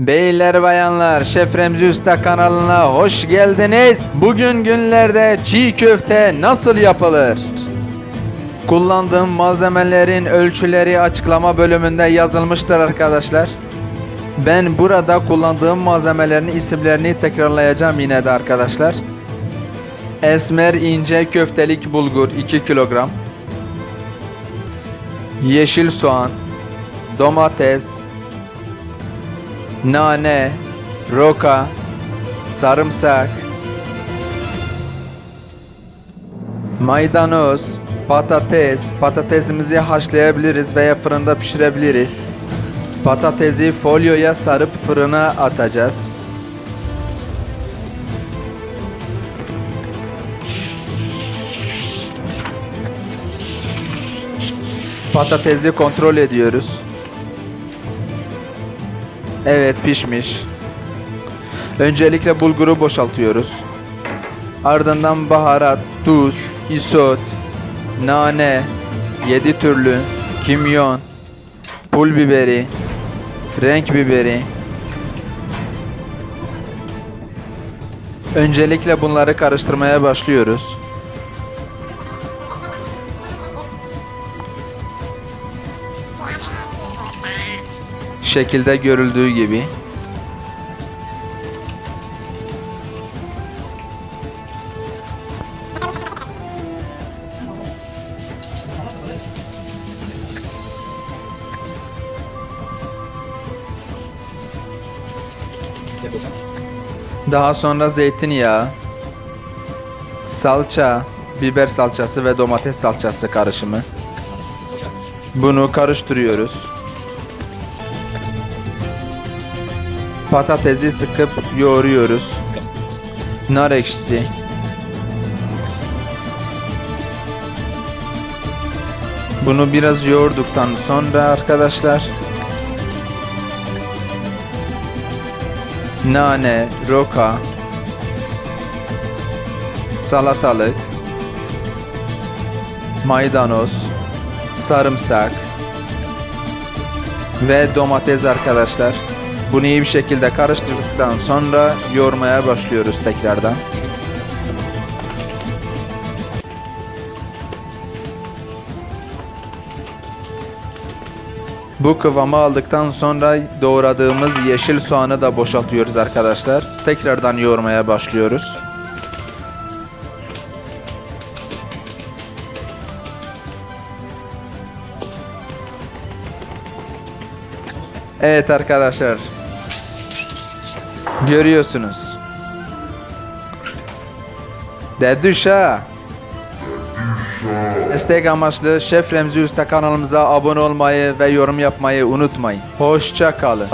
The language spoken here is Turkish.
Beyler bayanlar Şef Remzi Usta kanalına hoş geldiniz. Bugün günlerde çiğ köfte nasıl yapılır? Kullandığım malzemelerin ölçüleri açıklama bölümünde yazılmıştır arkadaşlar. Ben burada kullandığım malzemelerin isimlerini tekrarlayacağım yine de arkadaşlar. Esmer ince köftelik bulgur 2 kilogram. Yeşil soğan, domates, nane, roka, sarımsak, maydanoz, patates, patatesimizi haşlayabiliriz veya fırında pişirebiliriz. Patatesi folyoya sarıp fırına atacağız. Patatesi kontrol ediyoruz. Evet pişmiş. Öncelikle bulguru boşaltıyoruz. Ardından baharat, tuz, isot, nane, 7 türlü, kimyon, pul biberi, renk biberi. Öncelikle bunları karıştırmaya başlıyoruz. Şekilde görüldüğü gibi. Daha sonra zeytinyağı, salça, biber salçası ve domates salçası karışımı. Bunu karıştırıyoruz. Patatesi sıkıp yoğuruyoruz. Nar ekşisi. Bunu biraz yoğurduktan sonra arkadaşlar nane, roka, salatalık, maydanoz, sarımsak ve domates arkadaşlar. Bunu iyi bir şekilde karıştırdıktan sonra yoğurmaya başlıyoruz tekrardan. Bu kıvamı aldıktan sonra doğradığımız yeşil soğanı da boşaltıyoruz arkadaşlar. Tekrardan yoğurmaya başlıyoruz. Evet arkadaşlar. Görüyorsunuz. Dedüşa. Destek amaçlı Şef Remzi Usta kanalımıza abone olmayı ve yorum yapmayı unutmayın. Hoşça kalın.